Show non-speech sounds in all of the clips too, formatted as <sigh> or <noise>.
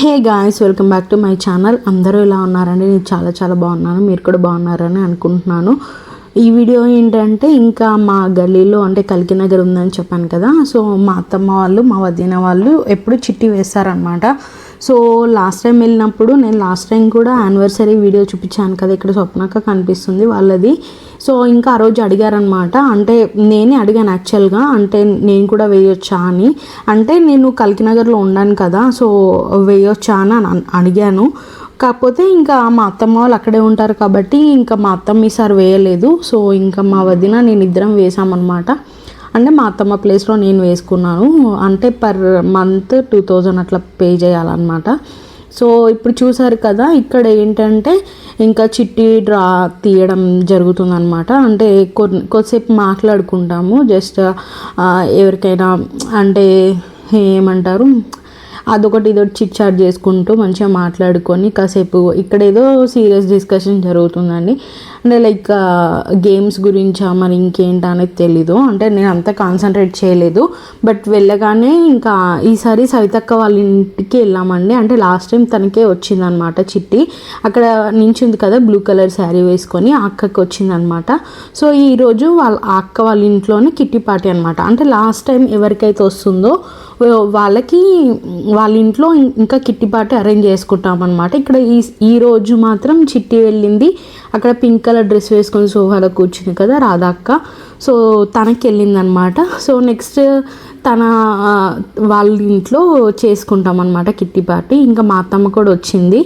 Hey guys welcome back to my channel. అందరూ ఇలా ఉన్నారండి? నేను చాలా చాలా బాగున్నాను. మీరు కూడా బాగున్నారని అనుకుంటున్నాను. ఈ వీడియో ఏంటంటే ఇంకా మా గల్లీలో అంటే కలికి నగర్ ఉందని చెప్పాను కదా సో మా అత్తమ్మ వాళ్ళు మా వదిన వాళ్ళు ఎప్పుడు చిట్టి వేస్తారనమాట సో లాస్ట్ టైం వెళ్ళినప్పుడు నేను లాస్ట్ టైం కూడా యానివర్సరీ వీడియో చూపించాను కదా ఇక్కడ స్వప్నక కనిపిస్తుంది వాళ్ళది. సో ఇంకా ఆ రోజు అడిగారనమాట అంటే నేనే అడిగాను యాక్చువల్గా అంటే నేను కూడా వేయొచ్చా అని. అంటే నేను కల్కినగర్లో ఉన్నాను కదా సో వేయొచ్చా అని అడిగాను. కాకపోతే ఇంకా మా అత్తమ్మ వాళ్ళు అక్కడే ఉంటారు కాబట్టి ఇంకా మా అత్తమ్మ ఈసారి వేయలేదు. సో ఇంకా మా వదిన నేను ఇద్దరం వేసామన్నమాట అంటే మా అత్తమ్మ ప్లేస్లో నేను వేసుకున్నాను. అంటే పర్ మంత్ టూ థౌజండ్ అట్లా పే చేయాలన్నమాట. సో ఇప్పుడు చూసారు కదా ఇక్కడ ఏంటంటే ఇంకా చిట్టి డ్రా తీయడం జరుగుతుందనమాట అంటే కొన్ని కొద్దిసేపు మాట్లాడుకుంటాము. జస్ట్ ఎవరికైనా అంటే ఏమంటారు అదొకటి ఇదొకటి చిట్ చాట్ చేసుకుంటూ మంచిగా మాట్లాడుకొని కాసేపు ఇక్కడ ఏదో సీరియస్ డిస్కషన్ జరుగుతుందండి. అంటే లైక్ గేమ్స్ గురించా మరి ఇంకేంటి అనేది తెలీదు. అంటే నేను అంత కాన్సన్ట్రేట్ చేయలేదు. బట్ వెళ్ళగానే ఇంకా ఈసారి సవితక్క వాళ్ళ ఇంటికి వెళ్ళామండి. అంటే లాస్ట్ టైం తనకే వచ్చిందనమాట చిట్టి. అక్కడ నించుంది కదా బ్లూ కలర్ శారీ వేసుకొని ఆ అక్కకి వచ్చిందనమాట. సో ఈరోజు వాళ్ళ అక్క వాళ్ళ ఇంట్లోనే కిట్టి పార్టీ అనమాట. అంటే లాస్ట్ టైం ఎవరికైతే వస్తుందో వాళ్ళకి వాళ్ళ ఇంట్లో ఇంకా కిట్టి పార్టీ అరేంజ్ చేసుకుంటాం అనమాట ఇక్కడ ఈ ఈ రోజు మాత్రం చిట్టి వెళ్ళింది. అక్కడ పింక్ కలర్ డ్రెస్ వేసుకొని సోఫాలో కూర్చుంది కదా రాధక్క. సో తనకి వెళ్ళిందనమాట సో నెక్స్ట్ తన వాళ్ళ ఇంట్లో చేసుకుంటాం అనమాట కిట్టి పార్టీ ఇంకా మా అత్తమ్మ కూడా వచ్చింది.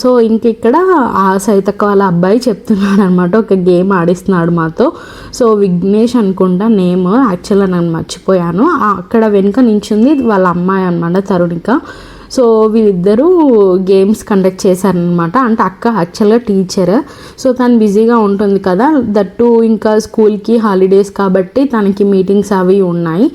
సో ఇంక ఇక్కడ ఆ సైతక్క వాళ్ళ అబ్బాయి చెప్తున్నాడు అనమాట ఒక గేమ్ ఆడిస్తున్నాడు మాతో. సో విఘ్నేష్ అనుకుంటా నేమ్ యాక్చువల్గా నేను మర్చిపోయాను. అక్కడ వెనుక నించుంది వాళ్ళ అమ్మాయి అనమాట తరుణిక. సో వీళ్ళిద్దరూ గేమ్స్ కండక్ట్ చేశారనమాట. అంటే అక్క యాక్చువల్గా టీచర్ సో తను బిజీగా ఉంటుంది కదా దట్టు ఇంకా స్కూల్కి హాలిడేస్ కాబట్టి తనకి మీటింగ్స్ అవి ఉన్నాయి.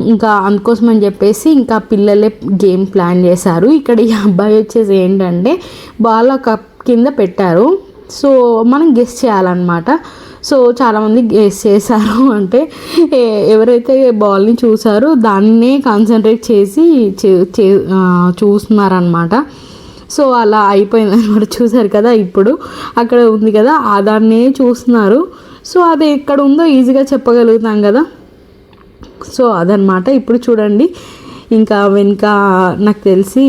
ఇంకా అందుకోసం అని చెప్పేసి ఇంకా పిల్లలే గేమ్ ప్లాన్ చేశారు. ఇక్కడ ఈ అబ్బాయి వచ్చేసి ఏంటంటే బాల్ కప్ కింద పెట్టారు. సో మనం గెస్ చేయాలన్నమాట. సో చాలామంది గెస్ చేశారు. <laughs> అంటే ఎవరైతే బాల్ని చూసారో దాన్నే కాన్సన్ట్రేట్ చేసి చే- చే- చూస్తున్నారనమాట సో అలా అయిపోయింది అనమాట <laughs> చూసారు కదా ఇప్పుడు అక్కడ ఉంది కదా ఆ దాన్నే చూస్తున్నారు. సో అది ఎక్కడ ఉందో ఈజీగా చెప్పగలుగుతాం కదా. సో అదనమాట. ఇప్పుడు చూడండి ఇంకా వెనుక నాకు తెలిసి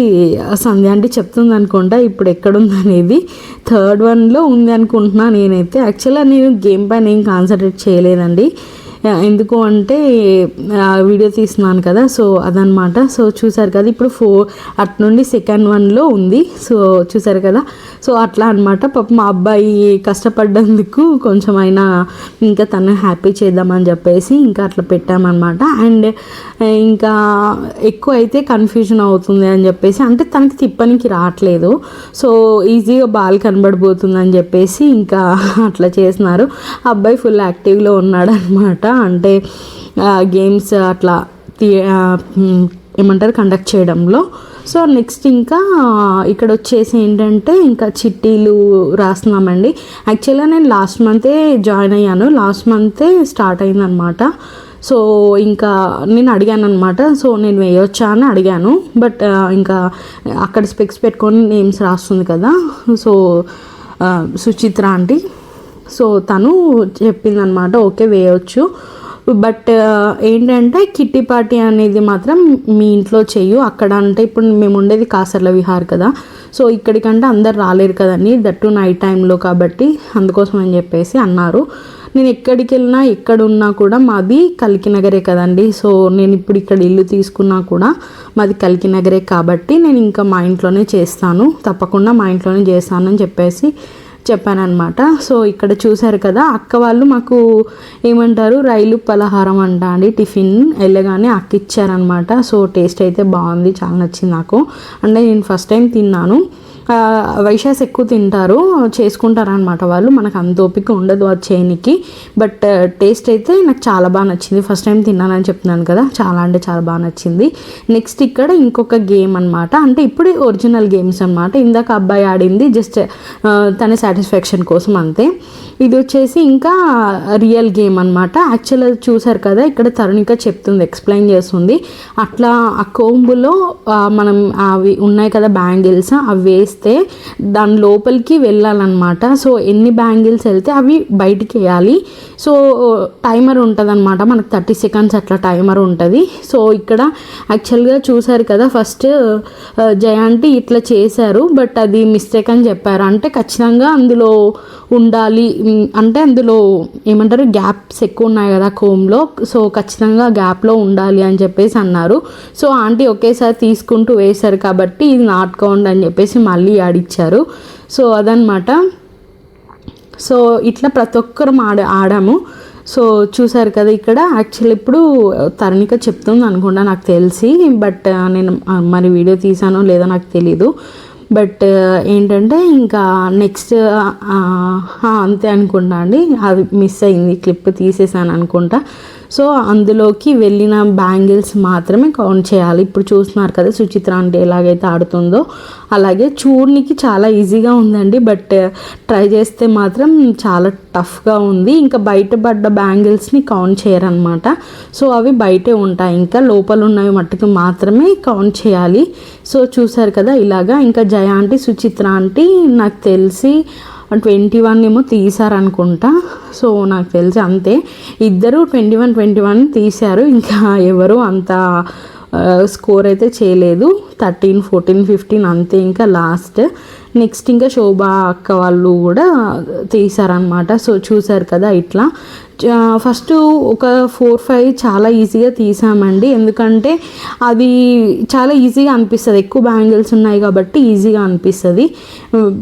సంధ్య అంటే చెప్తుంది అనుకుంటా ఇప్పుడు ఎక్కడుంది అనేది థర్డ్ వన్లో ఉంది అనుకుంటున్నా నేనైతే. యాక్చువల్గా నేను గేమ్ పైన ఏం కాన్సన్ట్రేట్ చేయలేదండి. ఎందుకు అంటే వీడియో తీస్తున్నాను కదా సో అదనమాట సో చూసారు కదా ఇప్పుడు ఫోర్ అటు నుండి సెకండ్ వన్లో ఉంది. సో చూసారు కదా సో అట్లా అనమాట పాప మా అబ్బాయి కష్టపడ్డందుకు కొంచెం అయినా ఇంకా తను హ్యాపీ చేద్దామని చెప్పేసి ఇంకా అట్లా పెట్టామన్నమాట. అండ్ ఇంకా ఎక్కువ అయితే కన్ఫ్యూజన్ అవుతుంది అని చెప్పేసి అంటే తనకి తిప్పనికి రావట్లేదు. సో ఈజీగా బాల్ కనబడిపోతుంది అని చెప్పేసి ఇంకా అట్లా చేస్తున్నారు. అబ్బాయి ఫుల్ యాక్టివ్లో ఉన్నాడనమాట అంటే గేమ్స్ అట్లా ఏమంటారు? కండక్ట్ చేయడంలో. సో నెక్స్ట్ ఇంకా ఇక్కడ వచ్చేసి ఏంటంటే ఇంకా చిట్టీలు రాస్తున్నామండి. యాక్చువల్గా నేను లాస్ట్ మంతే జాయిన్ అయ్యాను. లాస్ట్ మంతే స్టార్ట్ అయిందనమాట సో ఇంకా నేను అడిగాను అనమాట సో నేను వేయొచ్చా అని అడిగాను. బట్ ఇంకా అక్కడ స్పెక్స్ పెట్టుకొని నేమ్స్ రాస్తుంది కదా? So Suchitra aunty. సో తను చెప్పిందనమాట ఓకే వేయవచ్చు బట్ ఏంటంటే కిట్టి పార్టీ అనేది మాత్రం మీ ఇంట్లో చెయ్యు. అక్కడ అంటే ఇప్పుడు మేము ఉండేది కాసర్ల విహార్ కదా. సో ఇక్కడికంటే అందరు రాలేరు కదండి. దట్టు నైట్ టైంలో కాబట్టి అందుకోసం అని చెప్పేసి అన్నారు. నేను ఎక్కడికి వెళ్ళినా ఎక్కడున్నా కూడా మాది కలికి నగరే కదండి. సో నేను ఇప్పుడు ఇక్కడ ఇల్లు తీసుకున్నా కూడా మాది కలికి నగరే కాబట్టి నేను ఇంకా మా ఇంట్లోనే చేస్తాను. తప్పకుండా మా ఇంట్లోనే చేస్తానని చెప్పేసి చెప్పానమాట సో ఇక్కడ చూశారు కదా అక్క వాళ్ళు మాకు ఏమంటారు రైలు పలహారం అంట అండి టిఫిన్ వెళ్ళగానే అక్క ఇచ్చారనమాట సో టేస్ట్ అయితే బాగుంది చాలా నచ్చింది నాకు. అంటే నేను ఫస్ట్ టైం తిన్నాను. వైశాస్ ఎక్కువ తింటారు చేసుకుంటారనమాట వాళ్ళు. మనకు అంత ఓపిక ఉండదు ఆ చేయనికి బట్ టేస్ట్ అయితే నాకు చాలా బాగా నచ్చింది. ఫస్ట్ టైం తిన్నానని చెప్తున్నాను కదా చాలా అంటే చాలా బాగా నచ్చింది. నెక్స్ట్ ఇక్కడ ఇంకొక గేమ్ అనమాట అంటే ఇప్పుడు ఒరిజినల్ గేమ్స్ అనమాట ఇందాక అబ్బాయి ఆడింది జస్ట్ తన సాటిస్ఫాక్షన్ కోసం అంతే. ఇది వచ్చేసి ఇంకా రియల్ గేమ్ అనమాట యాక్చువల్ అది చూసారు కదా ఇక్కడ తరుణిక చెప్తుంది ఎక్స్ప్లెయిన్ చేస్తుంది. అట్లా ఆ కోంబులో మనం అవి ఉన్నాయి కదా బ్యాంగిల్స్ అవి వేస్తే దాని లోపలికి వెళ్ళాలన్నమాట. సో ఎన్ని బ్యాంగిల్స్ వెళ్తే అవి బయటికి వేయాలి. సో టైమర్ ఉంటుంది అనమాట మనకు థర్టీ సెకండ్స్ అట్లా టైమర్ ఉంటుంది. సో ఇక్కడ యాక్చువల్గా చూసారు కదా ఫస్ట్ జయాంటి ఇట్లా చేశారు బట్ అది మిస్టేక్ అని చెప్పారు. అంటే ఖచ్చితంగా అందులో ఉండాలి అంటే అందులో ఏమంటారు గ్యాప్స్ ఎక్కువ ఉన్నాయి కదా కోమ్లో సో ఖచ్చితంగా గ్యాప్లో ఉండాలి అని చెప్పేసి అన్నారు. సో ఆంటీ ఒకేసారి తీసుకుంటూ వేశారు కాబట్టి ఇది నాటుకోండి అని చెప్పేసి మళ్ళీ ఆడిచ్చారు సో అదనమాట సో ఇట్లా ప్రతి ఒక్కరం ఆడ ఆడాము. సో చూసారు కదా ఇక్కడ యాక్చువల్ ఇప్పుడు తరణిక చెప్తుంది అనుకుంటా నాకు తెలిసి. బట్ నేను మరి వీడియో తీసానో లేదో నాకు తెలీదు. బట్ ఏంటంటే ఇంకా నెక్స్ట్ అంతే అనుకుంటా అండి. అది మిస్ అయింది. క్లిప్ తీసేసాను అనుకుంటా. సో అందులోకి వెళ్ళిన బ్యాంగిల్స్ మాత్రమే కౌంట్ చేయాలి. ఇప్పుడు చూస్తున్నారు కదా సుచిత్ర అంటే ఎలాగైతే ఆడుతుందో. అలాగే చూడనికి చాలా ఈజీగా ఉందండి. బట్ ట్రై చేస్తే మాత్రం చాలా టఫ్గా ఉంది. ఇంకా బయటపడ్డ బ్యాంగిల్స్ని కౌంట్ చేయరనమాట సో అవి బయటే ఉంటాయి. ఇంకా లోపల ఉన్నవి మట్టుకు మాత్రమే కౌంట్ చేయాలి. సో చూసారు కదా ఇలాగా. ఇంకా జయ ఆంటీ సుచిత్ర ఆంటీ నాకు తెలిసి ట్వంటీ వన్ ఏమో తీసారనుకుంటా సో నాకు తెలిసి అంతే. ఇద్దరు ట్వంటీ వన్ ట్వంటీ వన్ తీశారు. ఇంకా ఎవరు అంత స్కోర్ అయితే చేయలేదు. థర్టీన్ ఫోర్టీన్ ఫిఫ్టీన్ అంతే ఇంకా లాస్ట్. నెక్స్ట్ ఇంకా శోభ అక్క వాళ్ళు కూడా తీసారనమాట సో చూసారు కదా ఇట్లా. ఫస్ట్ ఒక ఫోర్ ఫైవ్ చాలా ఈజీగా తీసామండి. ఎందుకంటే అది చాలా ఈజీగా అనిపిస్తుంది. ఎక్కువ బ్యాంగిల్స్ ఉన్నాయి కాబట్టి ఈజీగా అనిపిస్తుంది.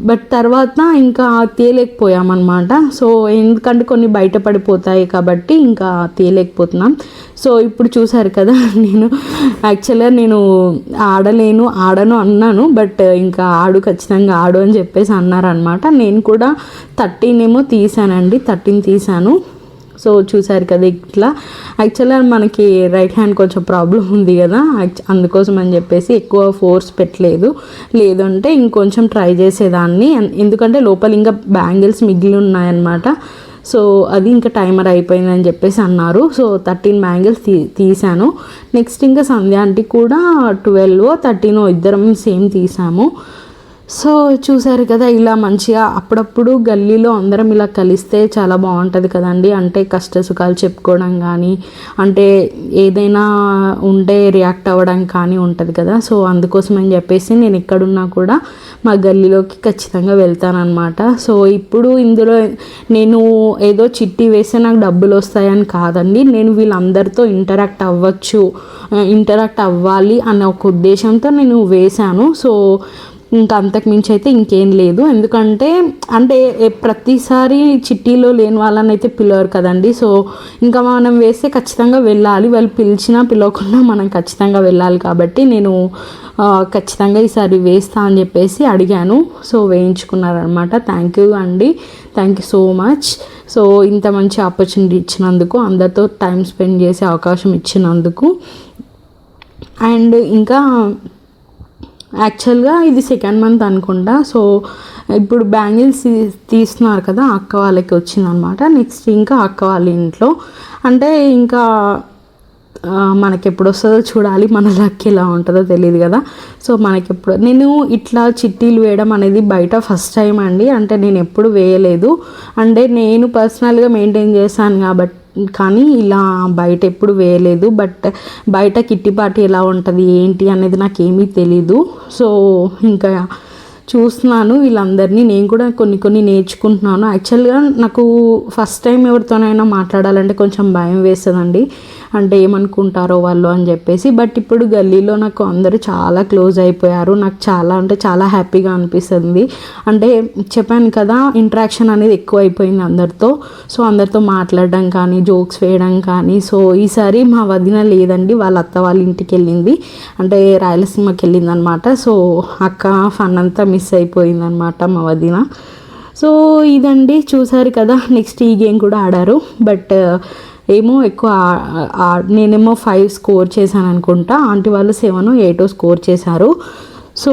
బట్ తర్వాత ఇంకా తేలేకపోయామన్నమాట. సో ఎందుకంటే కొన్ని బయటపడిపోతాయి కాబట్టి ఇంకా తేలేకపోతున్నాం. సో ఇప్పుడు చూసారు కదా <laughs> నేను యాక్చువల్గా నేను ఆడలేను ఆడను అన్నాను. బట్ ఇంకా ఆడు ఖచ్చితంగా ఆడు అని చెప్పేసి అన్నారనమాట నేను కూడా థర్టీన్ ఏమో తీసానండి థర్టీన్ తీసాను. సో చూసారు కదా ఇట్లా. యాక్చువల్గా మనకి రైట్ హ్యాండ్ కొంచెం ప్రాబ్లం ఉంది కదా. అందుకోసం అని చెప్పేసి ఎక్కువ ఫోర్స్ పెట్టలేదు. లేదంటే ఇంకొంచెం ట్రై చేసేదాన్ని. ఎందుకంటే లోపల ఇంకా బ్యాంగిల్స్ మిగిలి ఉన్నాయన్నమాట సో అది ఇంకా టైమర్ అయిపోయిందని చెప్పేసి అన్నారు. సో థర్టీన్ బ్యాంగిల్స్ తీ తీసాను నెక్స్ట్ ఇంకా సంధ్య ఆంటీ కూడా ట్వెల్వ్ థర్టీన్ ఇద్దరం సేమ్ తీసాము. సో చూసారు కదా ఇలా మంచిగా అప్పుడప్పుడు గల్లీలో అందరం ఇలా కలిస్తే చాలా బాగుంటుంది కదండి. అంటే కష్ట సుఖాలు చెప్పుకోవడం కానీ అంటే ఏదైనా ఉంటే రియాక్ట్ అవ్వడం కానీ ఉంటుంది కదా. సో అందుకోసం అని చెప్పేసి నేను ఎక్కడున్నా కూడా మా గల్లీలోకి ఖచ్చితంగా వెళ్తానన్నమాట. సో ఇప్పుడు ఇందులో నేను ఏదో చిట్టి వేస్తే నాకు డబ్బులు వస్తాయని కాదండి. నేను వీళ్ళందరితో ఇంటరాక్ట్ అవ్వచ్చు ఇంటరాక్ట్ అవ్వాలి అన్న ఒక ఉద్దేశంతో నేను వేశాను. సో ఇంకా అంతకు మించి అయితే ఇంకేం లేదు. ఎందుకంటే అంటే ప్రతిసారి చిట్టీలో లేని వాళ్ళని అయితే పిలవరు కదండి. సో ఇంకా మనం వేస్తే ఖచ్చితంగా వెళ్ళాలి. వాళ్ళు పిలిచినా పిలవకుండా మనం ఖచ్చితంగా వెళ్ళాలి కాబట్టి నేను ఖచ్చితంగా ఈసారి వేస్తా అని చెప్పేసి అడిగాను. సో వేయించుకున్నారనమాట థ్యాంక్ యూ అండి. Thank you so much so ఇంత మంచి ఆపర్చునిటీ ఇచ్చినందుకు అందరితో టైం స్పెండ్ చేసే అవకాశం ఇచ్చినందుకు. అండ్ ఇంకా యాక్చువల్గా ఇది సెకండ్ మంత్ అనుకుంటా. సో ఇప్పుడు బ్యాంగిల్స్ తీ- తీస్తున్నారు కదా అక్క వాళ్ళకి వచ్చిందనమాట. నెక్స్ట్ ఇంకా అక్క వాళ్ళ ఇంట్లో. అంటే ఇంకా మనకి ఎప్పుడు వస్తుందో చూడాలి మన లక్ ఎలా ఉంటుందో తెలియదు కదా. సో మనకి ఎప్పుడు నేను ఇట్లా చిట్టీలు వేయడం అనేది బయట ఫస్ట్ టైం అండి. అంటే నేను ఎప్పుడు వేయలేదు. అంటే నేను పర్సనల్గా మెయింటైన్ చేశాను కాబట్టి కానీ ఇలా బయట ఎప్పుడు వేయలేదు బట్ బయట కిట్టిపాటి ఎలా ఉంటుంది ఏంటి అనేది నాకు ఏమీ తెలీదు. సో ఇంకా చూస్తున్నాను వీళ్ళందరినీ. నేను కూడా కొన్ని కొన్ని నేర్చుకుంటున్నాను. యాక్చువల్గా నాకు ఫస్ట్ టైం ఎవరితోనైనా మాట్లాడాలంటే కొంచెం భయం వేస్తుందండి. అంటే ఏమనుకుంటారో వాళ్ళు అని చెప్పేసి. బట్ ఇప్పుడు గల్లీలో నాకు అందరూ చాలా క్లోజ్ అయిపోయారు. నాకు చాలా అంటే చాలా హ్యాపీగా అనిపిస్తుంది. అంటే చెప్పాను కదా ఇంట్రాక్షన్ అనేది ఎక్కువ అయిపోయింది అందరితో. సో అందరితో మాట్లాడడం కానీ జోక్స్ వేయడం కానీ. సో ఈసారి మా వదిన లేదండి. వాళ్ళ అత్త వాళ్ళ ఇంటికి వెళ్ళింది. అంటే రాయలసీమకి వెళ్ళింది అనమాట సో అక్క ఫన్ అంతా మిస్ అయిపోయింది అనమాట మా వదిన. సో ఇదండి. చూసారు కదా నెక్స్ట్ ఈ గేమ్ కూడా ఆడారు. బట్ ఏమో ఎక్కువ నేనేమో ఫైవ్ స్కోర్ చేశాను అనుకుంటా. ఆంటీ వాళ్ళు సెవెన్ ఎయిట్ స్కోర్ చేశారు. సో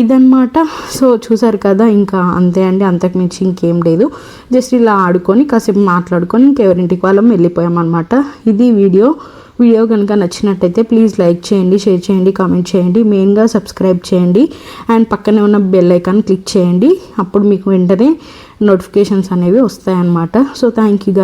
ఇదన్నమాట. సో చూసారు కదా ఇంకా అంతే అండి. అంతకు మించి ఇంకేం లేదు. జస్ట్ ఇలా ఆడుకొని కాసేపు మాట్లాడుకొని ఇంకెవరింటికి వాళ్ళం వెళ్ళిపోయామన్నమాట. ఇది వీడియో. వీడియో కనుక నచ్చినట్టయితే ప్లీజ్ లైక్ చేయండి షేర్ చేయండి కామెంట్ చేయండి. మెయిన్గా సబ్స్క్రైబ్ చేయండి. అండ్ పక్కనే ఉన్న బెల్ ఐకాన్ క్లిక్ చేయండి. అప్పుడు మీకు వెంటనే నోటిఫికేషన్స్ అనేవి వస్తాయన్నమాట. So thank you